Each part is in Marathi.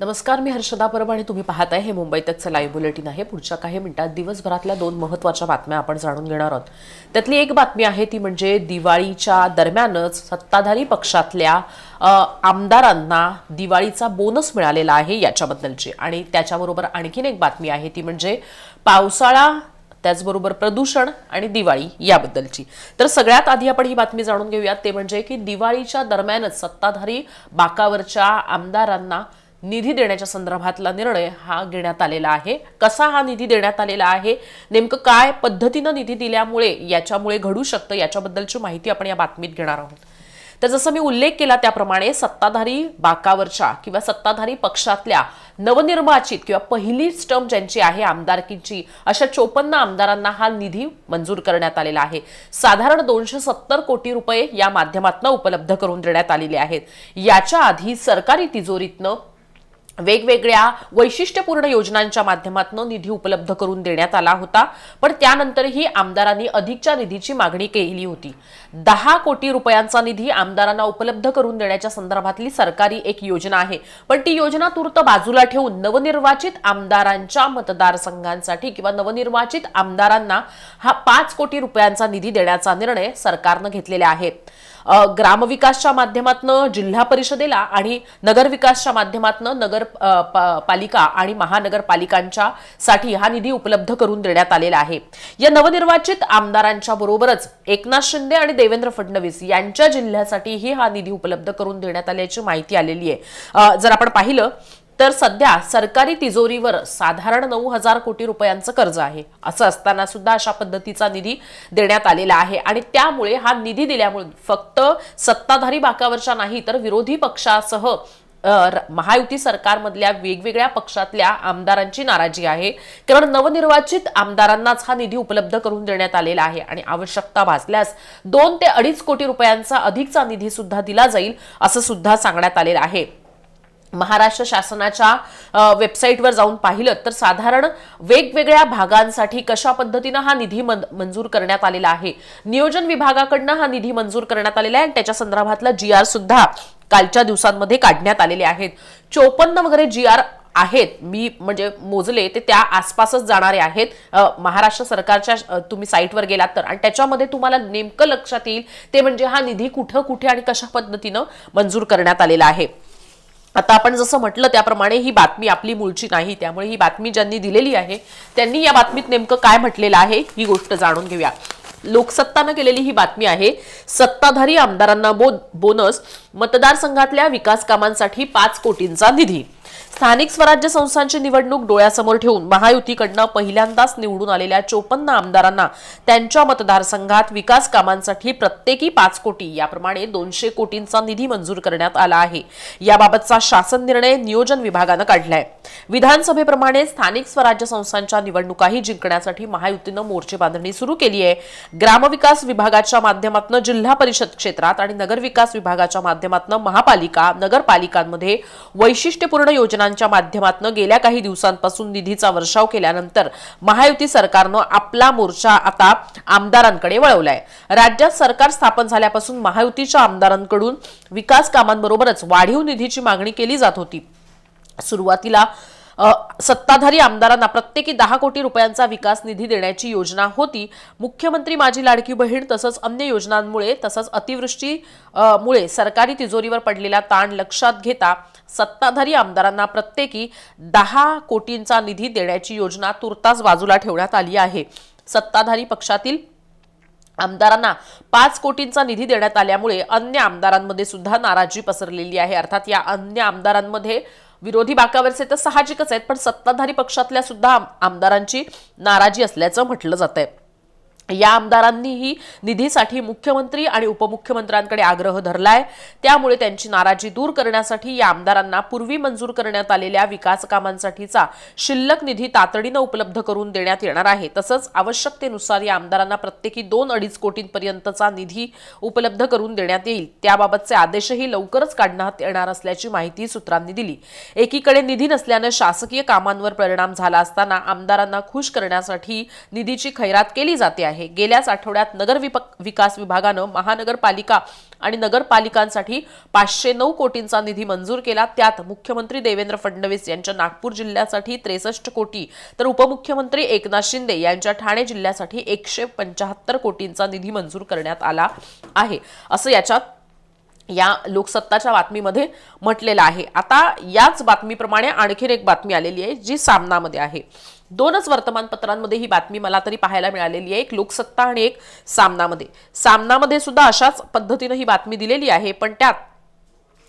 नमस्कार मी हर्षदा परब आणि तुम्ही पाहताय हे मुंबई तकचं लाईव्ह बुलेटिन आहे. पुढच्या काही मिनिटात दिवसभरातल्या दोन महत्त्वाच्या बातम्या आपण जाणून घेणार आहोत. त्यातली एक बातमी आहे ती म्हणजे दिवाळीच्या दरम्यानच सत्ताधारी पक्षातल्या आमदारांना दिवाळीचा बोनस मिळालेला आहे याच्याबद्दलची. आणि त्याच्याबरोबर आणखीन एक बातमी आहे ती म्हणजे पावसाळा त्याचबरोबर प्रदूषण आणि दिवाळी याबद्दलची. तर सगळ्यात आधी आपण ही बातमी जाणून घेऊयात. ते म्हणजे की दिवाळीच्या दरम्यानच सत्ताधारी बाकावरच्या आमदारांना निधी देण्याच्या संदर्भातला निर्णय हा घेण्यात आलेला आहे. कसा हा निधी देण्यात आलेला आहे? नेमकं काय पद्धतीनं निधी दिल्यामुळे याच्यामुळे घडू शकतं? याच्याबद्दलची माहिती आपण या बातमीत घेणार आहोत. तर जसं मी उल्लेख केला त्याप्रमाणे सत्ताधारी बाकावरच्या किंवा सत्ताधारी पक्षातल्या नवनिर्वाचित किंवा पहिली स्टर्म ज्यांची आहे आमदारकीची अशा चोपन्न आमदारांना हा निधी मंजूर करण्यात आलेला आहे. साधारण दोनशे सत्तर कोटी रुपये या माध्यमातून उपलब्ध करून देण्यात आलेले आहेत. याच्या आधी सरकारी तिजोरीतनं वेगवेगळ्या वैशिष्ट्यपूर्ण योजनांच्या माध्यमातून निधी उपलब्ध करून देण्यात आला होता. पण त्यानंतरही आमदारांनी अधिकच्या निधीची मागणी केली होती. दहा कोटी रुपयांचा निधी आमदारांना उपलब्ध करून देण्याच्या संदर्भातली सरकारी एक योजना आहे. पण ती योजना तूर्त बाजूला ठेवून नवनिर्वाचित आमदारांच्या मतदारसंघांसाठी किंवा नवनिर्वाचित आमदारांना हा पाच कोटी रुपयांचा निधी देण्याचा निर्णय सरकारनं घेतलेला आहे. ग्रामविकासच्या माध्यमातनं जिल्हा परिषदेला आणि नगरविकासच्या माध्यमातनं नगर पालिका आणि महानगरपालिकांच्या साठी हा निधी उपलब्ध करून देण्यात आलेला आहे. या नवनिर्वाचित आमदारांच्या बरोबरच एकनाथ शिंदे आणि देवेंद्र फडणवीस यांच्या जिल्ह्यासाठीही हा निधी उपलब्ध करून देण्यात आल्याची माहिती आलेली आहे. जर आपण पाहिलं तर सध्या सरकारी तिजोरीवर साधारण नऊ हजार कोटी रुपयांचं कर्ज आहे. असं असताना सुद्धा अशा पद्धतीचा निधी देण्यात आलेला आहे. आणि त्यामुळे हा निधी दिल्यामुळे फक्त सत्ताधारी बाकावरच्या नाही तर विरोधी पक्षासह र- महायुती सरकारमधल्या वेगवेगळ्या पक्षातल्या आमदारांची नाराजी आहे. कारण नवनिर्वाचित आमदारांनाच हा निधी उपलब्ध करून देण्यात आलेला आहे. आणि आवश्यकता भासल्यास दोन ते अडीच कोटी रुपयांचा अधिकचा निधी सुद्धा दिला जाईल असं सुद्धा सांगण्यात आलेलं आहे. महाराष्ट्र शासनाच्या वेबसाईटवर जाऊन पाहिलं तर साधारण वेगवेगळ्या भागांसाठी कशा पद्धतीनं हा निधी मंजूर करण्यात आलेला आहे? नियोजन विभागाकडनं हा निधी मंजूर करण्यात आलेला आहे आणि त्याच्या संदर्भातला जी आर सुद्धा कालच्या दिवसांमध्ये काढण्यात आलेले आहेत. चोपन्न वगैरे जी आर आहेत मी म्हणजे मोजले ते त्या आसपासच जाणारे आहेत. महाराष्ट्र सरकारच्या तुम्ही साईटवर गेलात तर. आणि त्याच्यामध्ये तुम्हाला नेमकं लक्षात येईल ते म्हणजे हा निधी कुठं कुठे आणि कशा पद्धतीनं मंजूर करण्यात आलेला आहे? आता आपण जसं म्हटलं त्याप्रमाणे ही बातमी आपली मूळची नाही त्यामुळे ही बातमी ज्यांनी दिलेली आहे त्यांनी या बातमीत नेमकं काय म्हटलेलं आहे ही गोष्ट जाणून घेऊया. लोकसत्तानं केलेली ही बातमी आहे सत्ताधारी आमदारांना बो बोनस मतदारसंघातल्या विकास कामांसाठी पाच कोटींचा निधी. स्थानिक स्वराज्य संस्थांची निवडणूक डोळ्यासमोर ठेवून महायुतीकडनं पहिल्यांदाच निवडून आलेल्या चोपन्न आमदारांना त्यांच्या मतदारसंघात विकास कामांसाठी प्रत्येकी पाच कोटी याप्रमाणे दोनशे कोटींचा निधी मंजूर करण्यात आला आहे. याबाबतचा शासन निर्णय नियोजन विभागानं काढलाय. विधानसभेप्रमाणे स्थानिक स्वराज्य संस्थांच्या निवडणुकाही जिंकण्यासाठी महायुतीनं मोर्चे बांधणी सुरू केली आहे. ग्रामविकास विभागाच्या माध्यमातून जिल्हा परिषद क्षेत्रात आणि नगरविकास विभागाच्या माध्यमातून महापालिका नगरपालिकांमध्ये वैशिष्ट्यपूर्ण योजना योजनांच्या माध्यमातून गेल्या काही दिवसांपासून निधीचा वर्षाव केल्यानंतर महायुती सरकारनं आपला मोर्चा आता आमदारांकडे वळवलाय. राज्यात सरकार स्थापन झाल्यापासून महायुतीच्या आमदारांकडून विकास कामांबरोबरच वाढीव निधीची मागणी केली जात होती. सुरुवातीला सत्ताधारी आमदारांना प्रत्येकी दहा कोटी रुपयांचा विकास निधी देण्याची योजना होती. मुख्यमंत्री माझी लाडकी बहीण तसंच अन्य योजनांमुळे तसंच अतिवृष्टी मुळे सरकारी तिजोरीवर पडलेला ताण लक्षात घेता सत्ताधारी आमदारांना प्रत्येकी दहा कोटींचा निधी देण्याची योजना तुर्तास बाजूला ठेवण्यात आली आहे. सत्ताधारी पक्षातील आमदारांना पाच कोटींचा निधी देण्यात आल्यामुळे अन्य आमदारांमध्ये सुद्धा नाराजी पसरलेली आहे. अर्थात या अन्य आमदारांमध्ये विरोधी बाकावरचे तर साहजिकच आहेत पण सत्ताधारी पक्षातल्या सुद्धा आम- आमदारांची नाराजी असल्याचं म्हटलं जात आहे या आमदारांनीही निधीसाठी मुख्यमंत्री आणि उपमुख्यमंत्र्यांकडे आग्रह धरलाय. त्यामुळे त्यांची नाराजी दूर करण्यासाठी या आमदारांना पूर्वी मंजूर करण्यात आलेल्या विकास कामांसाठीचा शिल्लक निधी तातडीनं उपलब्ध करून देण्यात येणार आहे. तसंच आवश्यकतेनुसार या आमदारांना प्रत्येकी दोन अडीच कोटींपर्यंतचा निधी उपलब्ध करून देण्यात येईल. त्याबाबतचे आदेशही लवकरच काढण्यात येणार असल्याची माहिती सूत्रांनी दिली. एकीकडे निधी नसल्यानं शासकीय कामांवर परिणाम झाला असताना आमदारांना खुश करण्यासाठी निधीची खैरात केली जाते आहे. गेल्याच आठवड्यात नगर विप- विकास विभागानं महानगरपालिका आणि नगरपालिकांसाठी पाचशे नऊ कोटींचा निधी मंजूर केला. त्यात मुख्यमंत्री देवेंद्र फडणवीस यांच्या नागपूर जिल्ह्यासाठी त्रेसष्ट कोटी तर उपमुख्यमंत्री एकनाथ शिंदे यांच्या ठाणे जिल्ह्यासाठी एकशे पंचाहत्तर कोटींचा निधी मंजूर करण्यात आला आहे. असं याच्यात या लोकसत्ताच्या बातमीमध्ये म्हटलेलं आहे. आता याच बातमीप्रमाणे आणखीन एक बातमी आलेली आहे जी सामनामध्ये आहे. दोनच वर्तमानपत्रांमध्ये ही बातमी मला तरी पाहायला मिळालेली आहे. एक लोकसत्ता आणि एक सामनामध्ये. सामनामध्ये सुद्धा अशाच पद्धतीनं ही बातमी दिलेली आहे पण त्यात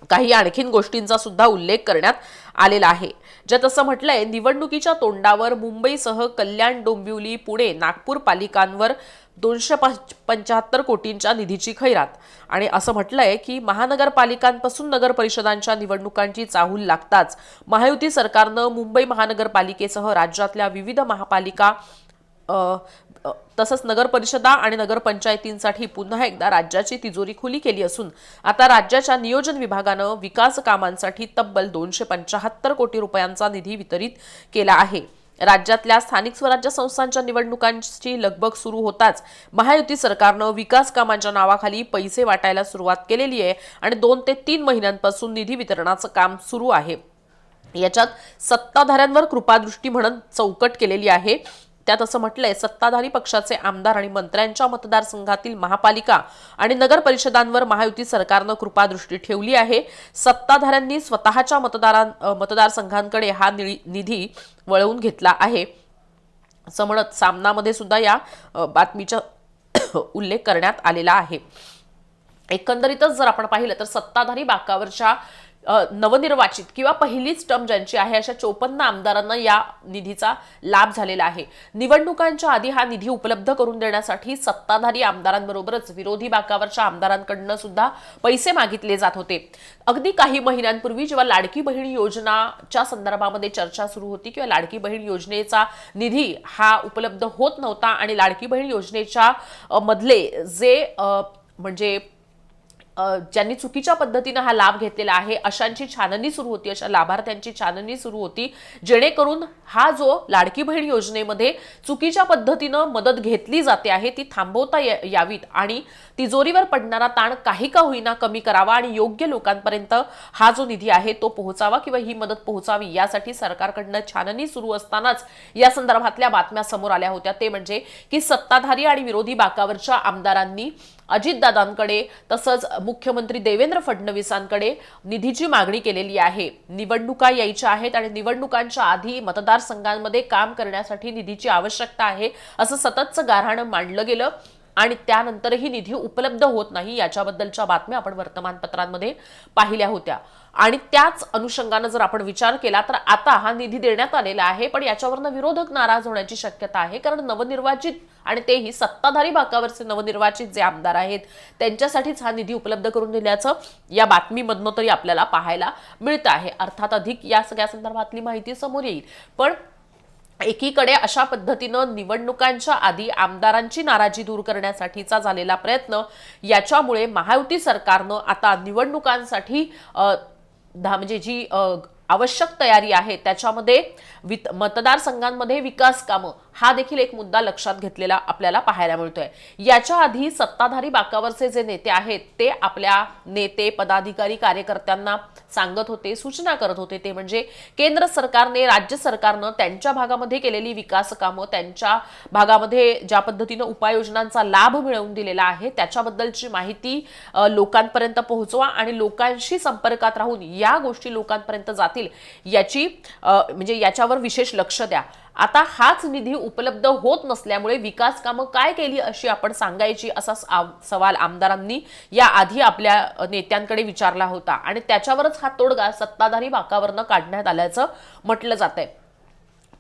काही आणखीन गोष्टींचा सुद्धा उल्लेख करण्यात आलेला आहे. ज्यात असं म्हटलंय निवडणुकीच्या तोंडावर मुंबईसह कल्याण डोंबिवली पुणे नागपूर पालिकांवर दोनशे पंच्याहत्तर कोटींच्या निधीची खैरात. आणि असं म्हटलंय की महानगरपालिकांपासून नगर परिषदांच्या निवडणुकांची चाहूल लागताच महायुती सरकारनं मुंबई महानगरपालिकेसह राज्यातल्या विविध महापालिका तसंच नगरपरिषदा आणि नगरपंचायतींसाठी पुन्हा एकदा राज्याची तिजोरी खुली केली असून आता राज्याच्या नियोजन विभागानं विकास कामांसाठी तब्बल दोनशे पंचाहत्तर कोटी रुपयांचा निधी वितरित केला आहे. राज्यातल्या स्थानिक स्वराज्य संस्थांच्या निवडणुकांची लगबग सुरू होताच महायुती सरकारनं विकास कामांच्या नावाखाली पैसे वाटायला सुरुवात केलेली आहे आणि दोन ते तीन महिन्यांपासून निधी वितरणाचं काम सुरू आहे. याच्यात सत्ताधाऱ्यांवर कृपादृष्टी म्हणून चौकट केलेली आहे. त्यात असं म्हटलंय सत्ताधारी पक्षाचे आमदार आणि मंत्र्यांच्या मतदारसंघातील महापालिका आणि नगर परिषदांवर महायुती सरकारनं कृपादृष्टी ठेवली आहे. सत्ताधाऱ्यांनी स्वतःच्या मतदारां मतदारसंघांकडे हा निधी वळवून घेतला आहे. असं म्हणत सामनामध्ये सुद्धा या बातमीचा उल्लेख करण्यात आलेला आहे. एकंदरीतच जर आपण पाहिलं तर सत्ताधारी बाकावरच्या नवनिर्वाचित किंवा पहिलीच टर्म ज्यांची आहे अशा चोपन्न आमदारांना या निधीचा लाभ झालेला आहे. निवडणुकांच्या आधी हा निधी उपलब्ध करून देण्यासाठी सत्ताधारी आमदारांबरोबरच विरोधी बाकावरच्या आमदारांकडनं सुद्धा पैसे मागितले जात होते. अगदी काही महिन्यांपूर्वी जेव्हा लाडकी बहीण योजनाच्या संदर्भामध्ये चर्चा सुरू होती किंवा लाडकी बहीण योजनेचा निधी हा उपलब्ध होत नव्हता आणि लाडकी बहीण योजनेच्या मधले जे म्हणजे ज्यांनी चुकीच्या पद्धतीनं हा लाभ घेतलेला आहे अशांची छाननी सुरू होती अशा लाभार्थ्यांची छाननी सुरू होती जेणेकरून हा जो लाडकी बहीण योजनेमध्ये चुकीच्या पद्धतीनं मदत घेतली जाते आहे ती थांबवता यावीत. आणि तिजोरीवर पडणारा ताण काही का होईना कमी करावा आणि योग्य लोकांपर्यंत हा जो निधी आहे तो पोहोचावा किंवा ही मदत पोहोचावी यासाठी सरकारकडनं छाननी सुरू असतानाच या संदर्भातल्या बातम्या समोर आल्या होत्या. ते म्हणजे की सत्ताधारी आणि विरोधी बाकावरच्या आमदारांनी अजितदादांकडे तसंच मुख्यमंत्री देवेंद्र फडणवीसांकडे निधीची मागणी केलेली आहे. निवडणुका यायच्या आहेत आणि निवडणुकांच्या आधी मतदारसंघांमध्ये काम करण्यासाठी निधीची आवश्यकता आहे असं सततचं गारहाणं मांडलं गेलं आणि त्यानंतरही निधी उपलब्ध होत नाही याच्याबद्दलच्या बातम्या आपण वर्तमानपत्रांमध्ये पाहिल्या होत्या. आणि त्याच अनुषंगानं जर आपण विचार केला तर आता हा निधी देण्यात आलेला आहे पण याच्यावरनं विरोधक नाराज होण्याची शक्यता आहे कारण नवनिर्वाचित आणि तेही सत्ताधारी भागावरचे नवनिर्वाचित जे आमदार आहेत त्यांच्यासाठीच हा निधी उपलब्ध करून दिल्याचं या बातमीमधनं तरी आपल्याला पाहायला मिळतं आहे. अर्थात अधिक या सगळ्या संदर्भातली माहिती समोर येईल. पण एकीकडे अशा पद्धतीनं निवडणुकांच्या आधी आमदारांची नाराजी दूर करण्यासाठीचा झालेला प्रयत्न याच्यामुळे महायुती सरकारनं आता निवडणुकांसाठी धा- म्हणजे जी आवश्यक तयारी आहे त्याच्यामध्ये वित मतदारसंघांमध्ये विकास कामं हा देखील एक मुद्दा लक्षात घेतलेला आपल्याला पाहायला मिळतोय. याच्या आधी सत्ताधारी बाकावरचे जे नेते आहेत ते आपल्या नेते पदाधिकारी कार्यकर्त्यांना सांगत होते सूचना करत होते. ते म्हणजे केंद्र सरकारने राज्य सरकारनं त्यांच्या भागामध्ये केलेली विकास कामं त्यांच्या भागामध्ये ज्या पद्धतीनं उपाययोजनांचा लाभ मिळवून दिलेला आहे त्याच्याबद्दलची माहिती लोकांपर्यंत पोहोचवा आणि लोकांशी संपर्कात राहून या गोष्टी लोकांपर्यंत जातील याची म्हणजे याच्यावर विशेष लक्ष द्या. आता हाच निधी उपलब्ध होत नसल्यामुळे विकास कामं काय केली अशी आपण सांगायची असा सवाल आमदारांनी या आधी आपल्या नेत्यांकडे विचारला होता. आणि त्याच्यावरच हा तोडगा सत्ताधारी बाकावरनं काढण्यात आल्याचं म्हटलं जात आहे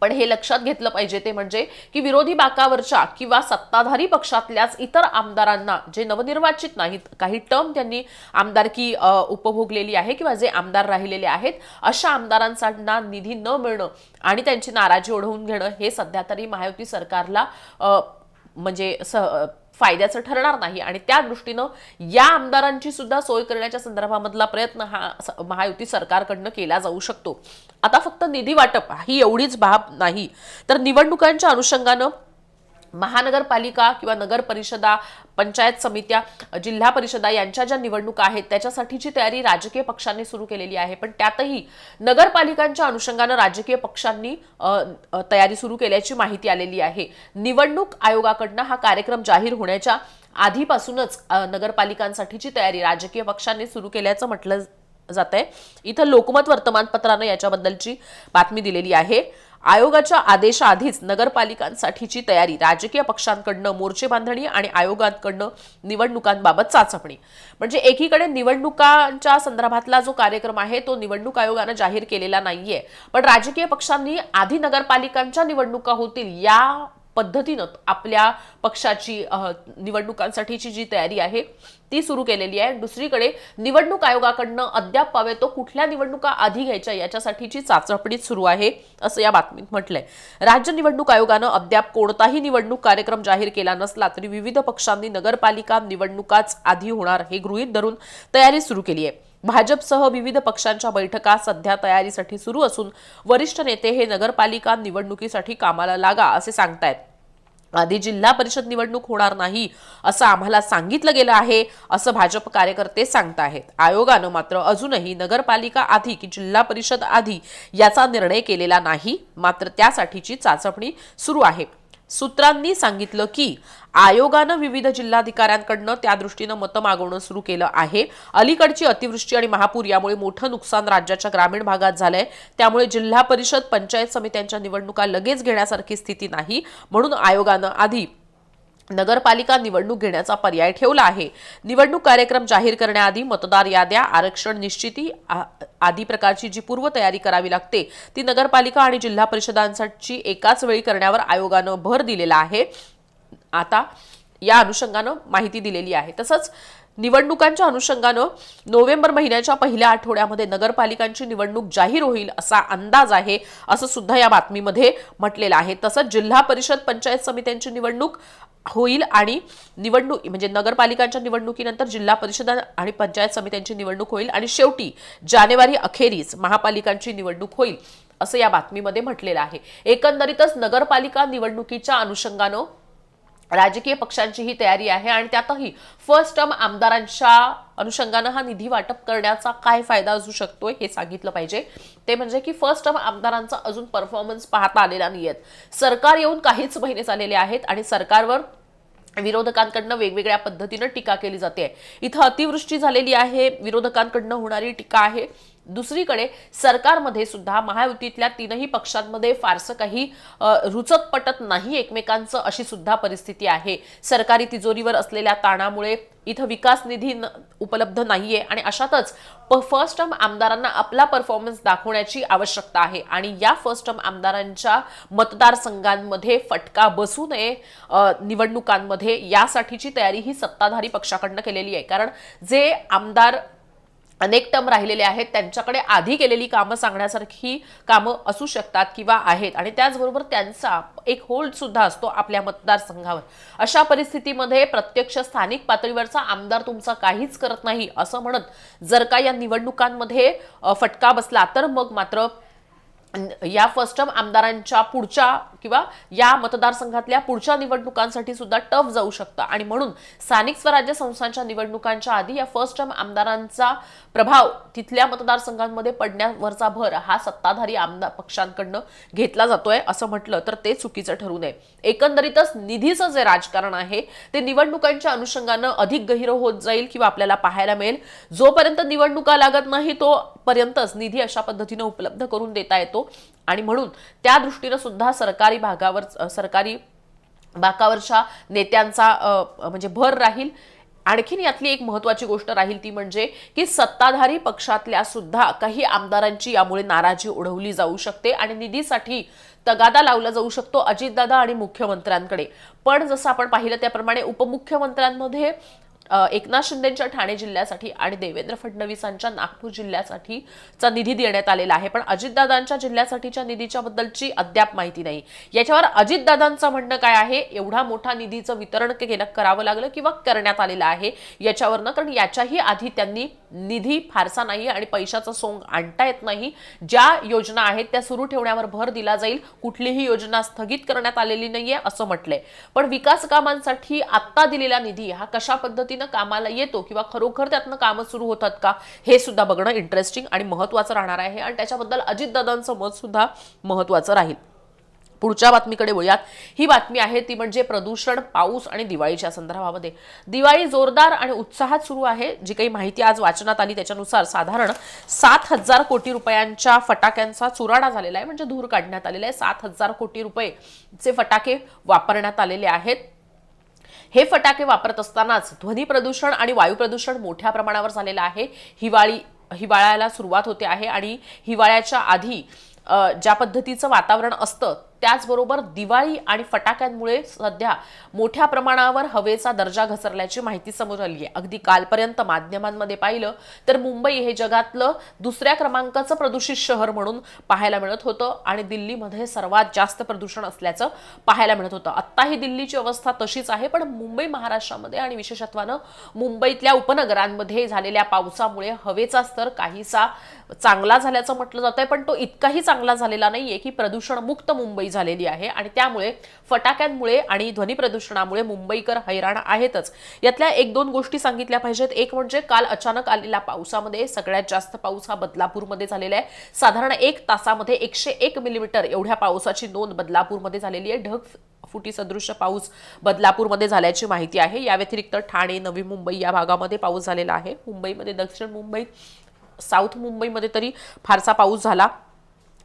पण हे लक्षात घेतलं पाहिजे ते म्हणजे की विरोधी बाकावरच्या किंवा सत्ताधारी पक्षातल्याच इतर आमदारांना जे नवनिर्वाचित नाहीत काही टर्म त्यांनी आमदारकी उपभोगलेली आहे किंवा जे आमदार राहिलेले आहेत अशा आमदारांना निधी न मिळणं आणि त्यांची नाराजी ओढवून घेणं हे सध्या तरी महायुती सरकारला म्हणजे स फायद्याचं ठरणार नाही. आणि त्या दृष्टीनं या आमदारांची सुद्धा सोय करण्याच्या संदर्भामधला प्रयत्न हा महायुती सरकारकडनं केला जाऊ शकतो. आता फक्त निधी वाटप ही एवढीच बाब नाही. तर निवडणुकांच्या अनुषंगानं महानगरपालिका किंवा नगर परिषदा पंचायत समित्या जिल्हा परिषदा यांच्या ज्या निवडणुका आहेत त्याच्यासाठीची तयारी राजकीय पक्षांनी सुरू केलेली आहे. पण त्यातही नगरपालिकांच्या अनुषंगानं राजकीय पक्षांनी तयारी सुरू केल्याची माहिती आलेली आहे. निवडणूक आयोगाकडनं हा कार्यक्रम जाहीर होण्याच्या आधीपासूनच नगरपालिकांसाठीची तयारी राजकीय पक्षांनी सुरू केल्याचं म्हटलं जात आहे इथं लोकमत वर्तमानपत्रानं याच्याबद्दलची बातमी दिलेली आहे. आयोगाच्या आदेशाआधीच नगरपालिकांसाठीची तयारी राजकीय पक्षांकडनं मोर्चे बांधणी आणि आयोगांकडनं निवडणुकांबाबत चाचपणी. म्हणजे एकीकडे निवडणुकांच्या संदर्भातला जो कार्यक्रम आहे तो निवडणूक आयोगानं जाहीर केलेला नाहीये. पण राजकीय पक्षांनी आधी नगरपालिकांच्या निवडणुका होतील या पद्धतीनं आपल्या पक्षाची निवडणुकांसाठीची जी तयारी आहे ती सुरू केलेली आहे. दुसरीकडे निवडणूक आयोगाकडनं अद्याप पावे तो कुठल्या निवडणुका आधी घ्यायच्या याच्यासाठीची चाचपणी सुरू आहे असं या बातमीत म्हटलंय. राज्य निवडणूक आयोगानं अद्याप कोणताही निवडणूक कार्यक्रम जाहीर केला नसला तरी विविध पक्षांनी नगरपालिका निवडणुकाच आधी होणार हे गृहीत धरून तयारी सुरू केली आहे. भाजपसह विविध पक्षांच्या बैठका सध्या तयारीसाठी सुरू असून वरिष्ठ नेते हे नगरपालिका निवडणुकीसाठी कामाला लागा असे सांगतायत. आधी जिल्हा परिषद निवडणूक होणार नाही असं आम्हाला सांगितलं गेलं आहे असं भाजप कार्यकर्ते सांगताहेत. आयोगानं मात्र अजूनही नगरपालिका आधी की जिल्हा परिषद आधी याचा निर्णय केलेला नाही मात्र त्यासाठीची चाचपणी सुरू आहे. सूत्रांनी सांगितलं की आयोगानं विविध जिल्हाधिकाऱ्यांकडनं त्या दृष्टीनं मतं मागवणं सुरू केलं आहे. अलीकडची अतिवृष्टी आणि महापूर यामुळे मोठं नुकसान राज्याच्या ग्रामीण भागात झालंय. त्यामुळे जिल्हा परिषद पंचायत समित्यांच्या निवडणुका लगेच घेण्यासारखी स्थिती नाही. म्हणून आयोगानं आधी नगरपालिका निवडणूक घेण्याचा पर्याय ठेवला आहे. निवडणूक कार्यक्रम जाहीर करण्याआधी मतदार याद्या आरक्षण निश्चिती आ- आदी प्रकारची जी पूर्वतयारी करावी लागते ती नगरपालिका आणि जिल्हा परिषदांसाठी एकाच वेळी करण्यावर आयोगानं भर दिलेला आहे. आता या अनुषंगानं माहिती दिलेली आहे. तसंच निवडणुकांच्या अनुषंगानं नोव्हेंबर महिन्याच्या पहिल्या आठवड्यामध्ये नगरपालिकांची निवडणूक जाहीर होईल असा अंदाज आहे असं सुद्धा या बातमीमध्ये म्हटलेलं आहे. तसंच जिल्हा परिषद पंचायत समित्यांची निवडणूक होईल आणि निवडणूक म्हणजे नगरपालिकांच्या निवडणुकीनंतर जिल्हा परिषद आणि पंचायत समित्यांची निवडणूक होईल आणि शेवटी जानेवारी अखेरीस महापालिकांची निवडणूक होईल असं या बातमीमध्ये म्हटलेलं आहे. एकंदरीतच नगरपालिका निवडणुकीच्या अनुषंगानं राजकीय पक्षांची ही तयारी आहे आणि त्यातही फर्स्ट टर्म आमदारांच्या अनुषंगानं हा निधी वाटप करण्याचा काय फायदा असू शकतोय हे सांगितलं पाहिजे. ते म्हणजे की फर्स्ट टर्म आमदारांचा अजून परफॉर्मन्स पाहता आलेला नाहीयेत सरकार येऊन काहीच महिने झालेले आहेत आणि सरकारवर विरोधकांकडनं वेगवेगळ्या पद्धतीनं टीका केली जाते. इथं अतिवृष्टी झालेली आहे विरोधकांकडनं होणारी टीका आहे. दुसरीकडे सरकारमध्ये सुद्धा महायुतीतल्या तीनही पक्षांमध्ये फारसं काही रुचत पटत नाही एकमेकांचं अशी सुद्धा परिस्थिती आहे. सरकारी तिजोरीवर असलेल्या ताणामुळे इथं विकास निधी न- उपलब्ध नाहीये आणि अशातच फर्स्ट टर्म आमदारांना आपला परफॉर्मन्स दाखवण्याची आवश्यकता आहे आणि या फर्स्ट टर्म आमदारांच्या मतदारसंघांमध्ये फटका बसू नये निवडणुकांमध्ये यासाठीची तयारी ही सत्ताधारी पक्षाकडनं केलेली आहे. कारण जे आमदार अनेक टर्म राहिलेले आहेत त्यांच्याकडे आधी केलेली कामं सांगण्यासारखी कामं असू शकतात किंवा आहेत. आणि त्याचबरोबर त्यांचा एक होल्ड सुद्धा असतो आपल्या मतदारसंघावर. अशा परिस्थितीमध्ये प्रत्यक्ष स्थानिक पातळीवरचा आमदार तुमचा काहीच करत नाही असं म्हणत जर का या निवडणुकांमध्ये फटका बसला तर मग मात्र या फर्स्ट टर्म आमदारांच्या पुढच्या किंवा या मतदारसंघातल्या पुढच्या निवडणुकांसाठी सुद्धा टफ जाऊ शकतं. आणि म्हणून स्थानिक स्वराज्य संस्थांच्या निवडणुकांच्या आधी या फर्स्ट टर्म आमदारांचा प्रभाव तिथल्या मतदारसंघांमध्ये पडण्यावरचा भर हा सत्ताधारी आमदार पक्षांकडनं घेतला जातोय असं म्हटलं तर ते चुकीचं ठरू नये. एकंदरीतच निधीचं जे राजकारण आहे ते निवडणुकांच्या अनुषंगानं अधिक गहिरं होत जाईल किंवा आपल्याला पाहायला मिळेल. जोपर्यंत निवडणुका लागत नाही तोपर्यंतच निधी अशा पद्धतीनं उपलब्ध करून देता येतो. आणि म्हणून त्या दृष्टीनं सुद्धा सरकारी भागावर सरकारी बाकावरच्या नेत्यांचा म्हणजे भर राहील. आणखीन यातली एक महत्वाची गोष्ट राहील ती म्हणजे की सत्ताधारी पक्षातल्या सुद्धा काही आमदारांची यामुळे नाराजी ओढवली जाऊ शकते आणि निधीसाठी तगादा लावला जाऊ शकतो अजितदादा आणि मुख्यमंत्र्यांकडे. पण जसं आपण पाहिलं त्याप्रमाणे उपमुख्यमंत्र्यांमध्ये एकनाथ शिंदेच्या ठाणे जिल्ह्यासाठी आणि देवेंद्र फडणवीसांच्या नागपूर जिल्ह्यासाठी चा निधी देण्यात आलेला आहे. पण अजितदादांच्या जिल्ह्यासाठीच्या निधीच्या बद्दलची अद्याप माहिती नाही. याच्यावर अजितदादांचं म्हणणं काय आहे? एवढा मोठा निधीचं वितरण केलं करावं लागलं किंवा करण्यात आलेलं आहे याच्यावरनं? कारण याच्याही आधी त्यांनी निधी फारसा नाही आणि पैशाचं सोंग आणता येत नाही. ज्या योजना आहेत त्या सुरू ठेवण्यावर भर दिला जाईल. कुठलीही योजना स्थगित करण्यात आलेली नाहीये असं म्हटलंय. पण विकास कामांसाठी आत्ता दिलेला निधी हा कशा पद्धतीने कामाला येतो किंवा खरोखर त्यातनं कामं सुरू होतात का हे सुद्धा बघणं इंटरेस्टिंग आणि महत्वाचं राहणार आहे. आणि त्याच्याबद्दल अजितदादांचं मत सुद्धा महत्वाचं राहील. पुढच्या बातमीकडे वळूयात. ही बातमी आहे ती म्हणजे प्रदूषण पाऊस आणि दिवाळीच्या संदर्भामध्ये. दिवाळी जोरदार आणि उत्साहात सुरू आहे. जी काही माहिती आज वाचनात आली त्याच्यानुसार साधारण सात हजार कोटी रुपयांच्या फटाक्यांचा चुराडा झालेला आहे म्हणजे धूर काढण्यात आलेला आहे. सात हजार कोटी रुपये चे फटाके वापरण्यात आलेले आहेत. हे फटाके वापरत असतानाच ध्वनी प्रदूषण आणि वायू प्रदूषण मोठ्या प्रमाणावर झालेलं आहे. हिवाळी हिवाळ्याला सुरुवात होते आहे आणि हिवाळ्याच्या आधी ज्या पद्धतीचं वातावरण असतं त्याचबरोबर दिवाळी आणि फटाक्यांमुळे सध्या मोठ्या प्रमाणावर हवेचा दर्जा घसरल्याची माहिती समोर आली आहे. अगदी कालपर्यंत माध्यमांमध्ये पाहिलं तर मुंबई हे जगातलं दुसऱ्या क्रमांकाचं प्रदूषित शहर म्हणून पाहायला मिळत होतं आणि दिल्लीमध्ये सर्वात जास्त प्रदूषण असल्याचं पाहायला मिळत होतं. आत्ताही दिल्लीची अवस्था तशीच आहे पण मुंबई महाराष्ट्रामध्ये आणि विशेषत्वानं मुंबईतल्या उपनगरांमध्ये झालेल्या पावसामुळे हवेचा स्तर काहीसा चांगला झाल्याचं म्हटलं जात आहे पण तो इतकाही चांगला झालेला नाहीये की प्रदूषण मुक्त मुंबई झालेली आहे आणि त्यामुळे फटाक्यांमुळे आणि ध्वनी प्रदूषणामुळे मुंबईकर हैराण आहेतच. यातल्या एक दोन गोष्टी सांगितल्या पाहिजेत. एक म्हणजे काल अचानक आलेल्या पावसामध्ये सगळ्यात जास्त पाऊस हा बदलापूरमध्ये झालेला आहे. साधारण एक तासामध्ये एकशे एक मिलीमीटर एवढ्या पावसाची नोंद बदलापूरमध्ये झालेली आहे. ढग फुटी सदृश्य पाऊस बदलापूरमध्ये झाल्याची माहिती आहे. या व्यतिरिक्त ठाणे नवी मुंबई या भागामध्ये पाऊस झालेला आहे. मुंबईमध्ये दक्षिण मुंबई साऊथ मुंबईमध्ये तरी फारसा पाऊस झाला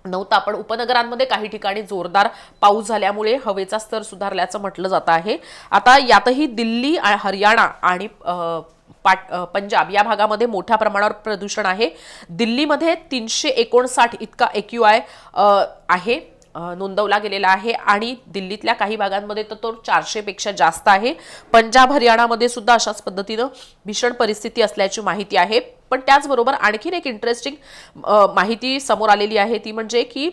नव्हता. पण उपनगरांमध्ये काही ठिकाणी जोरदार पाऊस झाल्यामुळे हवेचा स्तर सुधारल्याचं म्हटलं जात आहे. आता यातही दिल्ली हरियाणा आणि पाट पंजाब या भागामध्ये मोठ्या प्रमाणावर प्रदूषण आहे. दिल्लीमध्ये तीनशे एकोणसाठ इतका एक्यू आय आहे नोंदवला गेलेला आहे आणि दिल्लीतल्या काही भागांमध्ये तर तो चारशेपेक्षा जास्त आहे. पंजाब हरियाणामध्ये सुद्धा अशाच पद्धतीनं भीषण परिस्थिती असल्याची माहिती आहे. पण त्याचबरोबर आणखीन एक इंटरेस्टिंग माहिती समोर आलेली आहे ती म्हणजे की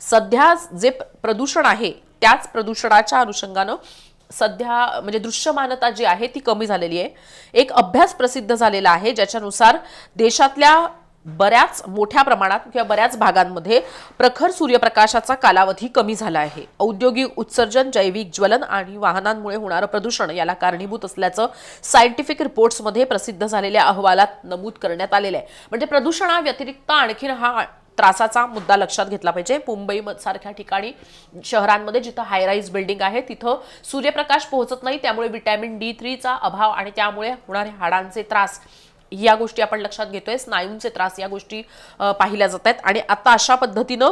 सध्या जे प्रदूषण आहे त्याच प्रदूषणाच्या अनुषंगानं सध्या म्हणजे दृश्यमानता जी आहे ती कमी झालेली आहे. एक अभ्यास प्रसिद्ध झालेला आहे ज्याच्यानुसार देशातल्या बऱ्याच मोठ्या प्रमाणात किंवा बऱ्याच भागांमध्ये प्रखर सूर्यप्रकाशाचा कालावधी कमी झाला आहे. औद्योगिक उत्सर्जन जैविक ज्वलन आणि वाहनांमुळे होणारं प्रदूषण याला कारणीभूत असल्याचं सायंटिफिक रिपोर्ट्समध्ये प्रसिद्ध झालेल्या अहवालात नमूद करण्यात आलेलं आहे. म्हणजे प्रदूषणाव्यतिरिक्त आणखीन हा त्रासाचा मुद्दा लक्षात घेतला पाहिजे. मुंबई सारख्या ठिकाणी शहरांमध्ये जिथं हायराईज बिल्डिंग आहे तिथं सूर्यप्रकाश पोहोचत नाही त्यामुळे विटॅमिन डी थ्रीचा अभाव आणि त्यामुळे होणारे हाडांचे त्रास या गोष्टी आपण लक्षात घेतोय. स्नायूंचे त्रास या गोष्टी पाहिल्या जात आहेत. आणि आता अशा पद्धतीनं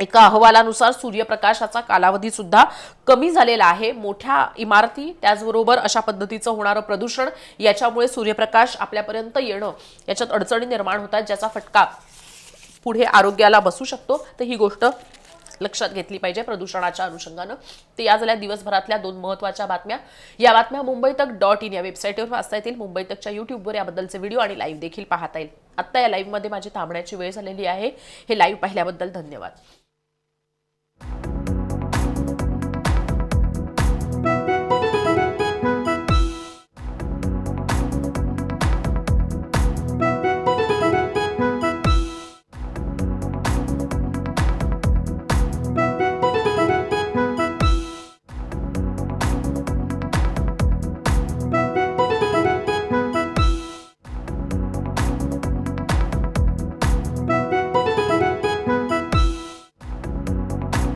एका अहवालानुसार सूर्यप्रकाशाचा कालावधी सुद्धा कमी झालेला आहे. मोठ्या इमारती त्याचबरोबर अशा पद्धतीचं होणारं प्रदूषण याच्यामुळे सूर्यप्रकाश आपल्यापर्यंत येणं याच्यात अडचणी निर्माण होतात ज्याचा फटका पुढे आरोग्याला बसू शकतो. तर ही गोष्ट लक्षात घेतली पाहिजे प्रदूषणाच्या अनुषंगानं. ते या झाल्या दिवसभरातल्या दोन महत्त्वाच्या बातम्या. या बातम्या मुंबई तक डॉट इन या वेबसाईटवर वाचता येतील. मुंबई तकच्या युट्यूबवर याबद्दलचे व्हिडिओ आणि लाईव्ह देखील पाहता येईल. आत्ता या लाईव्हमध्ये माझी थांबण्याची वेळ झालेली आहे. हे लाईव्ह पाहिल्याबद्दल धन्यवाद.